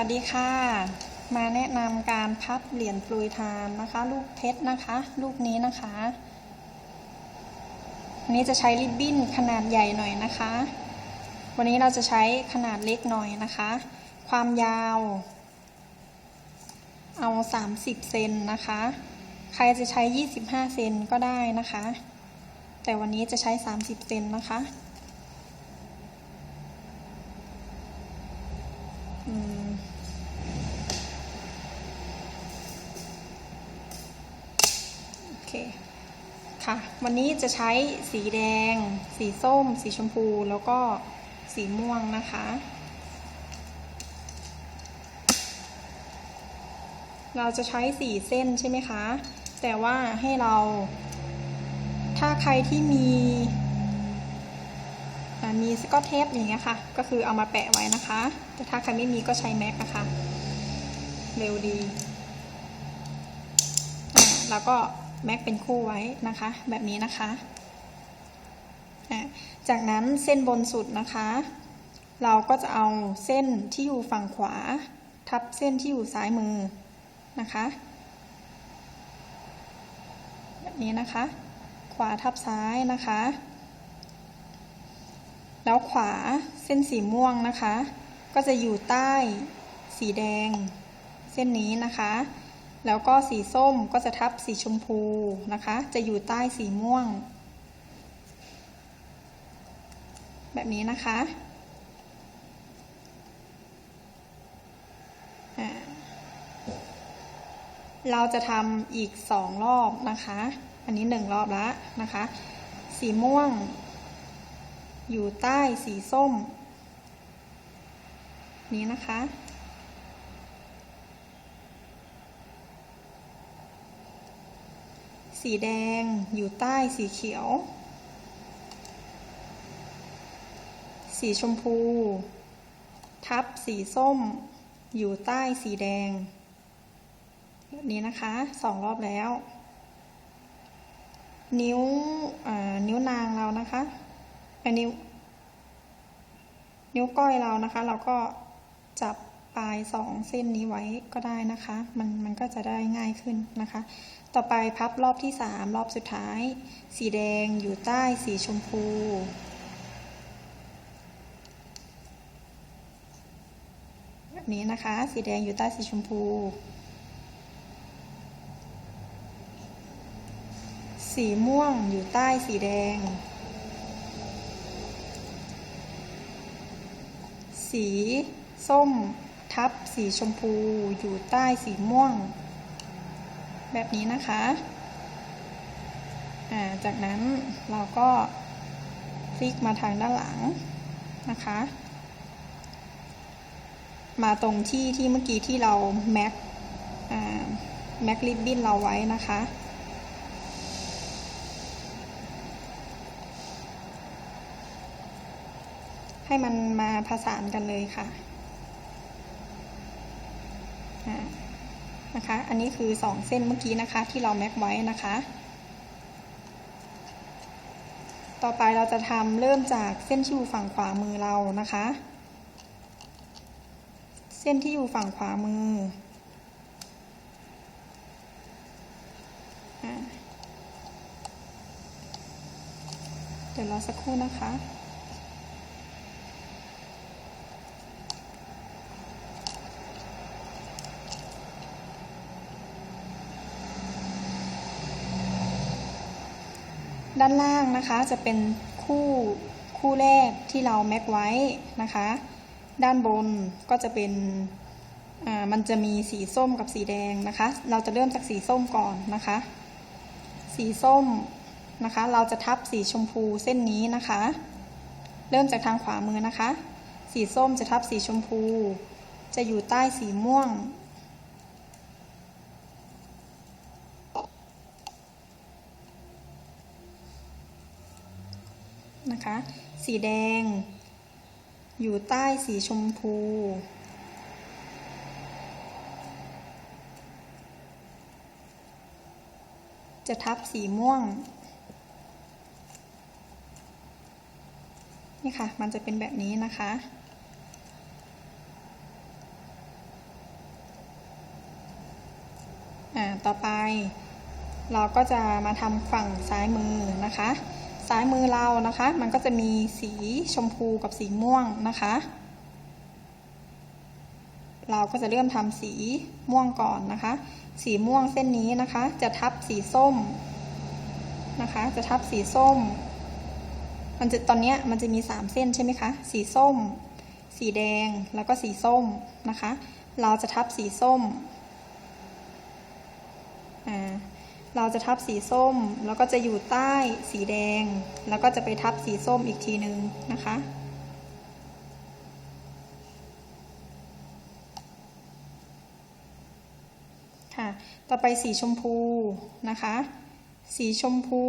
วัสดีค่ะ มาแนะนำการพับเหรียญปลุยทานนะคะ ลูกเพชรนะคะ ลูกนี้นะคะอันนี้จะใช้ริบบิ้นขนาดใหญ่หน่อยนะคะ วันนี้เราจะใช้ขนาดเล็กหน่อยนะคะ ความยาว เอา 30 เซนนะคะ ใครจะใช้ 25 เซนก็ได้นะคะ แต่วันนี้จะใช้ 30 เซนนะคะ อืมโอเคค่ะ วันนี้จะใช้สีแดง สีส้ม สีชมพู แล้วก็สีม่วงนะคะ เราจะใช้สีเส้นใช่ไหมคะ แต่ว่าให้เรา ถ้าใครที่มีมีสกอตเทปอย่างเงี้ยค่ะ ก็คือเอามาแปะไว้นะคะ แต่ถ้าใครไม่มีก็ใช้แม็กนะคะ เร็วดี แล้วก็ แม็กเป็นคู่ไว้นะคะ แบบนี้นะคะจากนั้นเส้นบนสุดนะคะ เราก็จะเอาเส้นที่อยู่ฝั่งขวา ทับเส้นที่อยู่ซ้ายมือนะคะ แบบนี้นะคะ ขวาทับซ้ายนะคะ แล้วขวาเส้นสีม่วงนะคะ ก็จะอยู่ใต้สีแดง เส้นนี้นะคะ แล้วก็สีส้มก็จะทับสีชมพูนะคะ จะอยู่ใต้สีม่วง แบบนี้นะคะเราจะทำอีกสองรอบนะคะ อันนี้หนึ่งรอบแล้วนะคะ สีม่วง อยู่ใต้สีส้ม นี้นะคะ สีแดงอยู่ใต้สีเขียว สีชมพู ทับสีส้ม อยู่ใต้สีแดงแบบนี้นะคะสองรอบแล้ว นิ้วนิ้วนางเรานะคะนิ้ว นิ้วก้อยเรานะคะ เราก็จับ ปลายสองเส้นนี้ไว้ก็ได้นะคะ มันมันก็จะได้ง่ายขึ้นนะคะ ต่อไปพับรอบที่สามรอบสุดท้าย สีแดงอยู่ใต้สีชมพูแบบนี้นะคะ สีแดงอยู่ใต้สีชมพู สีม่วงอยู่ใต้สีแดงสีส้ม ทับสีชมพูอยู่ใต้สีม่วง แบบนี้นะคะจากนั้นเราก็พลิกมาทางด้านหลังนะคะ มาตรงที่ที่เมื่อกี้ที่เราแม็กแม็กลิบบิ้นเราไว้นะคะ ให้มันมาผสานกันเลยค่ะ นะคะ อันนี้คือสองเส้นเมื่อกี้นะคะ ที่เราแม็กไว้นะคะ ต่อไปเราจะทำเริ่มจากเส้นที่อยู่ฝั่งขวามือเรานะคะ เส้นที่อยู่ฝั่งขวามือ เดี๋ยวรอสักครู่นะคะ ด้านล่างนะคะจะเป็นคู่คู่แรกที่เราแม็กไว้นะคะ ด้านบนก็จะเป็นมันจะมีสีส้มกับสีแดงนะคะ เราจะเริ่มจากสีส้มก่อนนะคะ สีส้มนะคะ เราจะทับสีชมพูเส้นนี้นะคะ เริ่มจากทางขวามือนะคะ สีส้มจะทับสีชมพู จะอยู่ใต้สีม่วง คะ สีแดง อยู่ใต้สีชมพู จะทับสีม่วง นี่ค่ะ มันจะเป็นแบบนี้นะคะต่อไปเราก็จะมาทำฝั่งซ้ายมือนะคะ ซ้ายมือเรานะคะ มันก็จะมีสีชมพูกับสีม่วงนะคะ เราก็จะเริ่มทำสีม่วงก่อนนะคะ สีม่วงเส้นนี้นะคะ จะทับสีส้มนะคะ จะทับสีส้ม มันจะตอนนี้มันจะมีสามเส้นใช่ไหมคะ สีส้ม สีแดงแล้วก็สีส้มนะคะ เราจะทับสีส้มอ่า เราจะทับสีส้ม แล้วก็จะอยู่ใต้สีแดง แล้วก็จะไปทับสีส้มอีกทีหนึ่งนะคะ ค่ะ ต่อไปสีชมพูนะคะ สีชมพู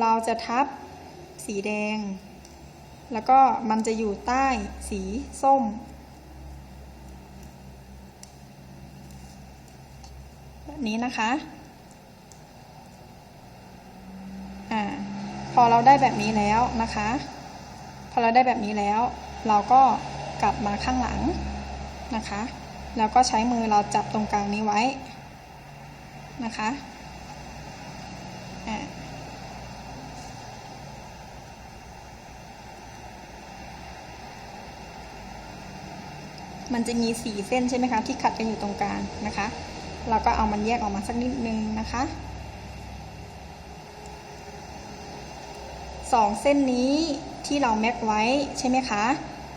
เราจะทับสีแดง แล้วก็มันจะอยู่ใต้สีส้มแบบนี้นะคะ อ่า พอเราได้แบบนี้แล้วนะคะ พอเราได้แบบนี้แล้ว เราก็กลับมาข้างหลังนะคะ แล้วก็ใช้มือเราจับตรงกลางนี้ไว้นะคะอ่ามันจะมีสีเส้นใช่ไหมคะที่ขัดกันอยู่ตรงกลางนะคะ เราก็เอามันแยกออกมาสักนิดนึงนะคะ สองเส้นนี้ที่เราแม็กไว้ใช่ไหมคะ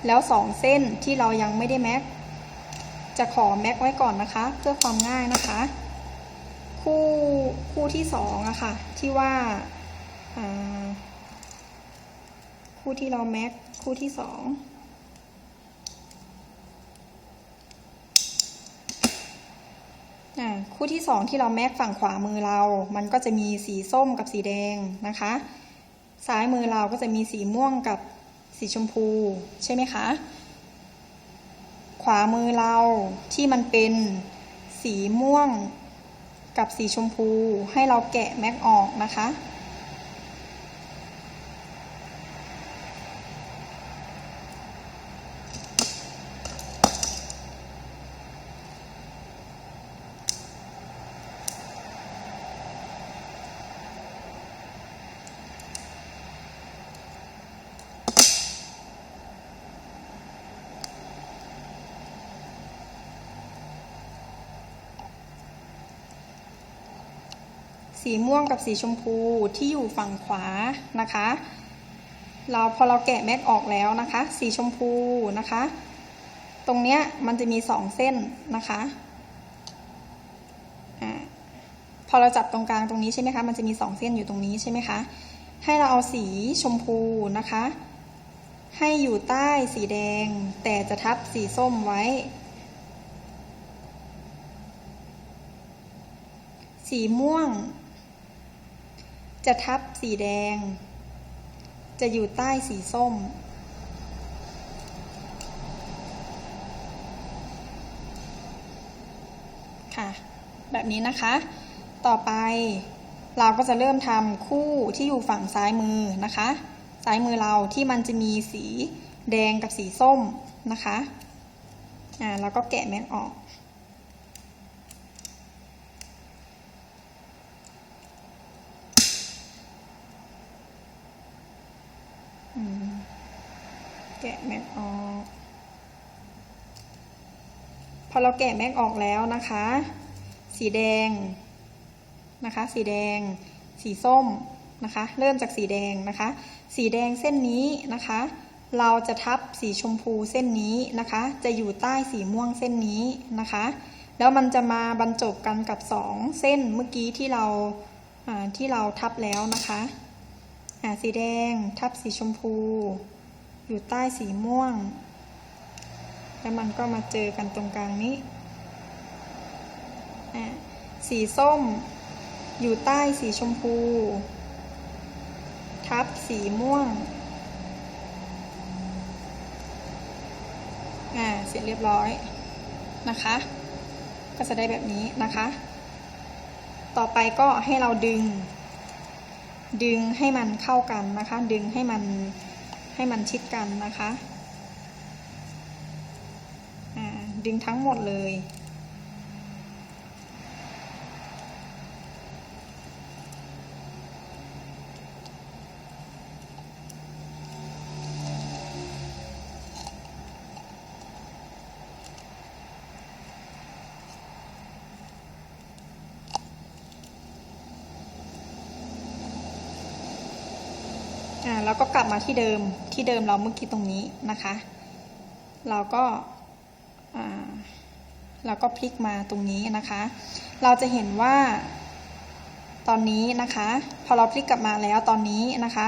แล้วสองเส้นที่เรายังไม่ได้แม็ก จะขอแม็กไว้ก่อนนะคะ เพื่อความง่ายนะคะ คู่คู่ที่สองอะค่ะที่ว่าคู่ที่เราแม็กคู่ที่สองคู่ที่สองที่เราแม็กฝั่งขวามือเรา มันก็จะมีสีส้มกับสีแดงนะคะ ซ้ายมือเราก็จะมีสีม่วงกับสีชมพูใช่ไหมคะ ขวามือเราที่มันเป็นสีม่วงกับสีชมพูให้เราแกะแม็กออกนะคะ สีม่วงกับสีชมพูที่อยู่ฝั่งขวานะคะ เราพอเราแกะแม็กออกแล้วนะคะ สีชมพูนะคะ ตรงเนี้ยมันจะมีสองเส้นนะคะอะพอเราจับตรงกลางตรงนี้ใช่ไหมคะ มันจะมีสองเส้นอยู่ตรงนี้ใช่ไหมคะ ให้เราเอาสีชมพูนะคะ ให้อยู่ใต้สีแดง แต่จะทับสีส้มไว้ สีม่วง จะทับสีแดง จะอยู่ใต้สีส้ม ค่ะ แบบนี้นะคะ ต่อไปเราก็จะเริ่มทำคู่ที่อยู่ฝั่งซ้ายมือนะคะ ซ้ายมือเราที่มันจะมีสีแดงกับสีส้มนะคะ อ่าเราก็แกะแม็กออก แกะแม็กออก พอเราแกะแม็กออกแล้วนะคะ สีแดงนะคะ สีแดง สีส้มนะคะ เริ่มจากสีแดงนะคะ สีแดงเส้นนี้นะคะ เราจะทับสีชมพูเส้นนี้นะคะ จะอยู่ใต้สีม่วงเส้นนี้นะคะ แล้วมันจะมาบรรจบกันกับสองเส้นเมื่อกี้ที่เราที่เราทับแล้วนะคะสีแดงทับสีชมพู อยู่ใต้สีม่วง แล้วมันก็มาเจอกันตรงกลางนี้ สีส้ม อยู่ใต้สีชมพู ทับสีม่วง อ่า เสร็จเรียบร้อยนะคะ ก็จะได้แบบนี้นะคะ ต่อไปก็ให้เราดึง ดึงให้มันเข้ากันนะคะ ดึงให้มัน ให้มันชิดกันนะคะ ดึงทั้งหมดเลย แล้วก็กลับมาที่เดิมที่เดิมเราเมื่อกี้ตรงนี้นะคะ เราก็เราก็พลิกมาตรงนี้นะคะ เราจะเห็นว่าตอนนี้นะคะ พอเราพลิกกลับมาแล้วตอนนี้นะคะ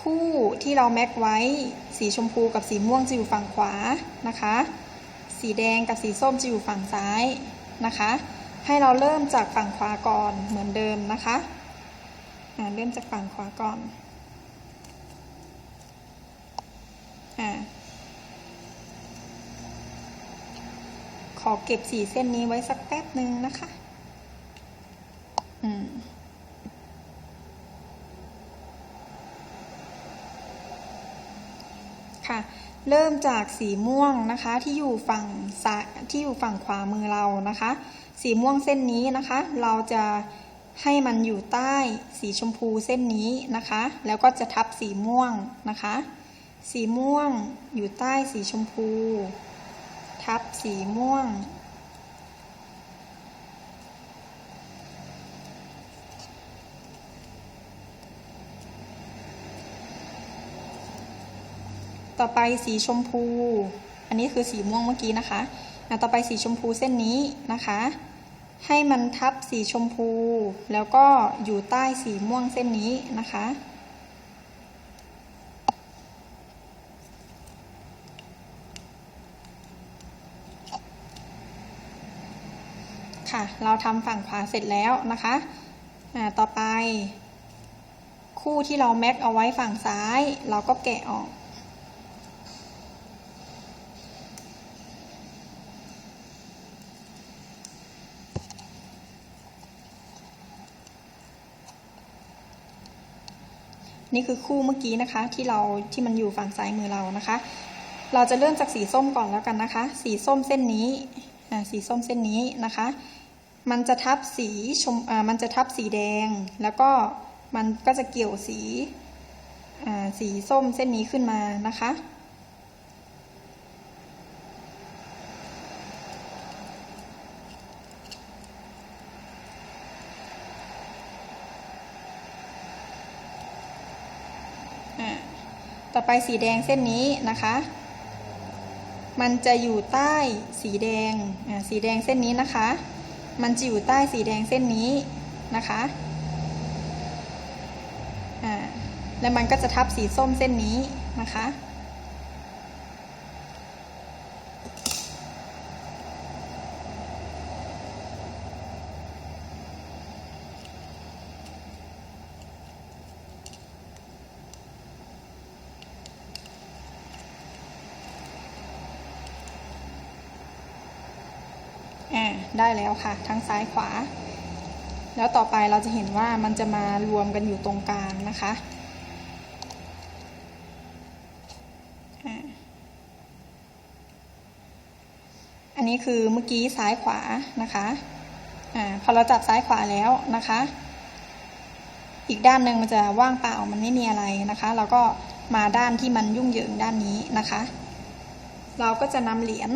คู่ที่เราแม็กไว้สีชมพูกับสีม่วงจะอยู่ฝั่งขวานะคะ สีแดงกับสีส้มจะอยู่ฝั่งซ้ายนะคะ ให้เราเริ่มจากฝั่งขวาก่อนเหมือนเดิมนะคะเริ่มจากฝั่งขวาก่อนอ่า ขอเก็บสีเส้นนี้ไว้สักแป๊บหนึ่งนะคะ อืมค่ะเริ่มจากสีม่วงนะคะที่อยู่ฝั่งซ้ายที่อยู่ฝั่งขวามือเรานะคะ สีม่วงเส้นนี้นะคะ เราจะให้มันอยู่ใต้สีชมพูเส้นนี้นะคะ แล้วก็จะทับสีม่วงนะคะ สีม่วงอยู่ใต้สีชมพู ทับสีม่วง ต่อไปสีชมพู อันนี้คือสีม่วงเมื่อกี้นะคะต่อไปสีชมพูเส้นนี้นะคะ ให้มันทับสีชมพู แล้วก็อยู่ใต้สีม่วงเส้นนี้นะคะ เราทำฝั่งขวาเสร็จแล้วนะคะอ่าต่อไป คู่ที่เราแม็กเอาไว้ฝั่งซ้าย เราก็แกะออกนี่คือคู่เมื่อกี้นะคะที่เราที่มันอยู่ฝั่งซ้ายมือเรานะคะ เราจะเริ่มจากสีส้มก่อนแล้วกันนะคะ สีส้มเส้นนี้สีส้มเส้นนี้นะคะ มันจะทับสีชมอ่ามันจะทับสีแดง แล้วก็มันก็จะเกี่ยวสีอ่าสีส้มเส้นนี้ขึ้นมานะคะ ต่อไปสีแดงเส้นนี้นะคะ มันจะอยู่ใต้สีแดง สีแดงเส้นนี้นะคะ มันจะอยู่ใต้สีแดงเส้นนี้นะคะอ่าแล้วมันก็จะทับสีส้มเส้นนี้นะคะ อ่า ได้แล้วค่ะ ทั้งซ้ายขวา แล้วต่อไปเราจะเห็นว่ามันจะมารวมกันอยู่ตรงกลางนะคะอันนี้คือเมื่อกี้ซ้ายขวานะคะอ่าพอเราจับซ้ายขวาแล้วนะคะ อีกด้านหนึ่งมันจะว่างเปล่ามันไม่มีอะไรนะคะ เราก็มาด้านที่มันยุ่งเหยิงด้านนี้นะคะ เราก็จะนำเหรียญ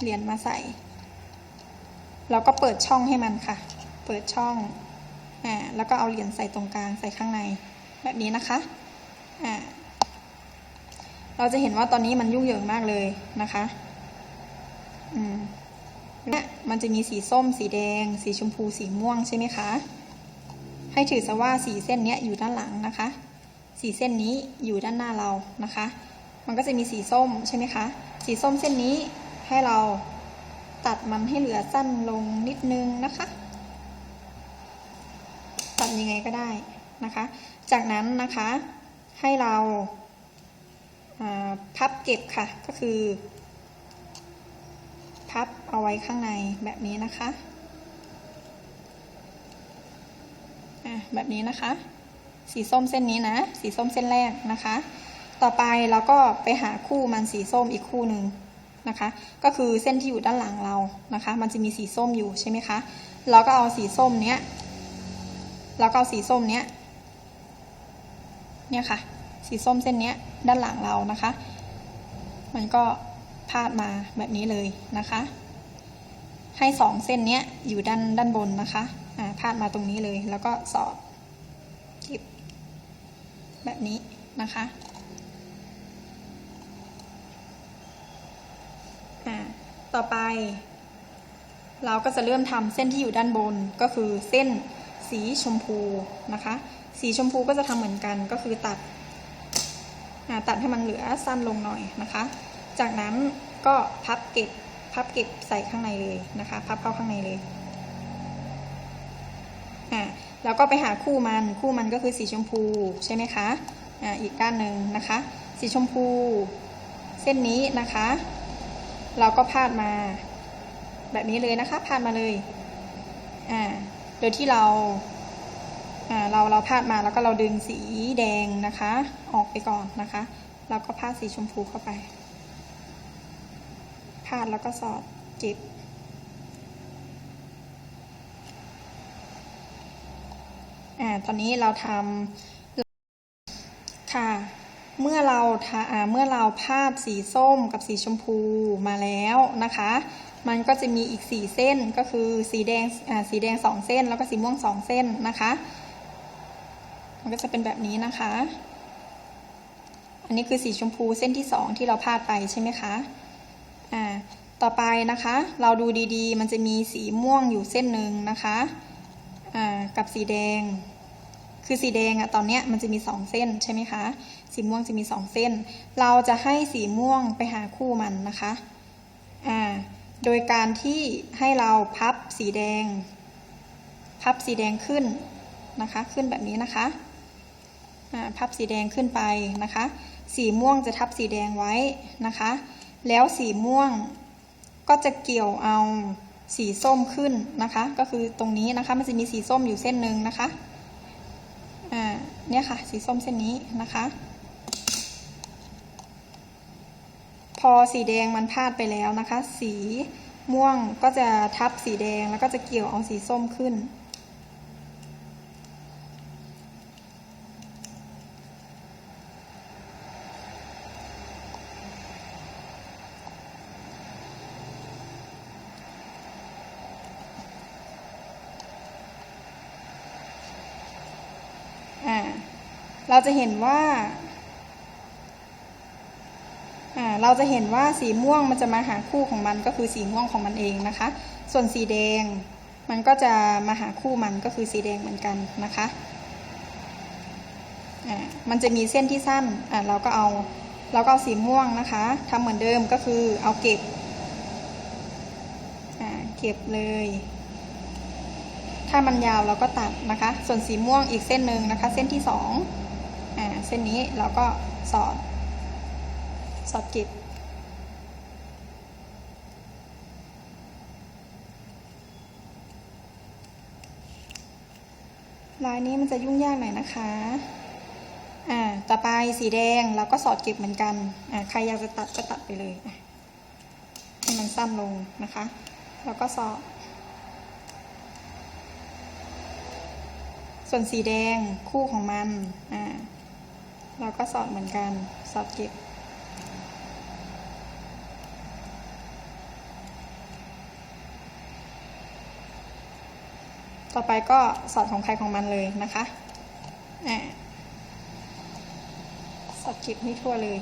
เหรียญมาใส่ เราก็เปิดช่องให้มันค่ะ เปิดช่องอ่าแล้วก็เอาเหรียญใส่ตรงกลางใส่ข้างใน แบบนี้นะคะอ่าเราจะเห็นว่าตอนนี้มันยุ่งเหยิงมากเลยนะคะอืมเนี่ยมันจะมีสีส้ม สีแดง สีชมพู สีม่วงใช่ไหมคะ ให้ถือซะว่าสีเส้นเนี้ยอยู่ด้านหลังนะคะ สีเส้นนี้อยู่ด้านหน้าเรานะคะ มันก็จะมีสีส้มใช่ไหมคะ สีส้มเส้นนี้ให้เรา ตัดมันให้เหลือสั้นลงนิดนึงนะคะ ตัดยังไงก็ได้นะคะ จากนั้นนะคะให้เราพับเก็บค่ะก็คือ พับเอาไว้ข้างในแบบนี้นะคะแบบนี้นะคะ สีส้มเส้นนี้นะ สีส้มเส้นแรกนะคะ ต่อไปเราก็ไปหาคู่มันสีส้มอีกคู่หนึ่ง นะคะ ก็คือเส้นที่อยู่ด้านหลังเรานะคะ มันจะมีสีส้มอยู่ใช่ไหมคะ เราก็เอาสีส้มเนี้ยเราก็เอาสีส้มเนี้ยเนี่ยค่ะ สีส้มเส้นเนี้ยด้านหลังเรานะคะ มันก็พาดมาแบบนี้เลยนะคะ ให้สองเส้นเนี้ยอยู่ด้านด้านบนนะคะอ่าพาดมาตรงนี้เลยแล้วก็สอดจิบแบบนี้นะคะอ่า ต่อไป เราก็จะเริ่มทำเส้นที่อยู่ด้านบนก็คือเส้นสีชมพูนะคะ สีชมพูก็จะทำเหมือนกันก็คือตัดตัดให้มันเหลือสั้นลงหน่อยนะคะ จากนั้นก็พับเก็บพับเก็บใส่ข้างในเลยนะคะ พับเข้าข้างในเลยอ่าแล้วก็ไปหาคู่มันคู่มันก็คือสีชมพูใช่ไหมคะอ่าอีกด้านหนึ่งนะคะ สีชมพู เส้นนี้นะคะ เราก็พาดมา แบบนี้เลยนะคะ พาดมาเลยอ่าโดยที่เราอ่าเราเราพาดมาแล้วก็เราดึงสีแดงนะคะ ออกไปก่อนนะคะ แล้วก็พาดสีชมพูเข้าไปพาดแล้วก็สอดจ็บอ่าตอนนี้เราทำค่ะ เมื่อเรา ทาเมื่อเราพาดสีส้มกับสีชมพูมาแล้วนะคะ มันก็จะมีอีกสีเส้นก็คือสีแดงสีแดงสองเส้น แล้วก็สีม่วงสองเส้นนะคะ มันก็จะเป็นแบบนี้นะคะ อันนี้คือสีชมพูเส้นที่สองที่เราพาดไปใช่ไหมคะอ่าต่อไปนะคะ เราดูดีๆ มันจะมีสีม่วงอยู่เส้นหนึ่งนะคะ อ่า กับสีแดง คือสีแดงอะตอนเนี้ยมันจะมีสองเส้นใช่ไหมคะ สีม่วงจะมีสองเส้น เราจะให้สีม่วงไปหาคู่มันนะคะอ่าโดยการที่ให้เราพับสีแดง พับสีแดงขึ้นนะคะ ขึ้นแบบนี้นะคะอ่าพับสีแดงขึ้นไปนะคะ สีม่วงจะทับสีแดงไว้นะคะ แล้วสีม่วงก็จะเกี่ยวเอาสีส้มขึ้นนะคะ ก็คือตรงนี้นะคะ มันจะมีสีส้มอยู่เส้นหนึ่งนะคะ อ่าเนี่ยค่ะ สีส้มเส้นนี้นะคะ พอสีแดงมันพาดไปแล้วนะคะ สีม่วงก็จะทับสีแดงแล้วก็จะเกี่ยวเอาสีส้มขึ้น จะเห็นว่าเราจะเห็นว่าสีม่วงมันจะมาหาคู่ของมันก็คือสีม่วงของมันเองนะคะ ส่วนสีแดงมันก็จะมาหาคู่มันก็คือสีแดงเหมือนกันนะคะมันจะมีเส้นที่สั้นเราก็เอาเราก็เอาสีม่วงนะคะทำเหมือนเดิมก็คือเอาเก็บเก็บเลย ถ้ามันยาวเราก็ตัดนะคะ ส่วนสีม่วงอีกเส้นหนึ่งนะคะ เส้นที่สอง อ่าเส้นนี้เราก็สอดสอดก็บลายนี้มันจะยุ่งยากหน่อยนะคะ อ่า ต่อไปสีแดงเราก็สอดเก็บเหมือนกัน อ่า ใครอยากจะตัดก็ตัดไปเลย ให้มันสั้นลงนะคะ แล้วก็สอด ส่วนสีแดงคู่ของมัน อ่า เราก็สอดเหมือนกัน สอดเก็บ ต่อไปก็สอดของใครของมันเลยนะคะอ่สอดเก็บให้ทั่วเลย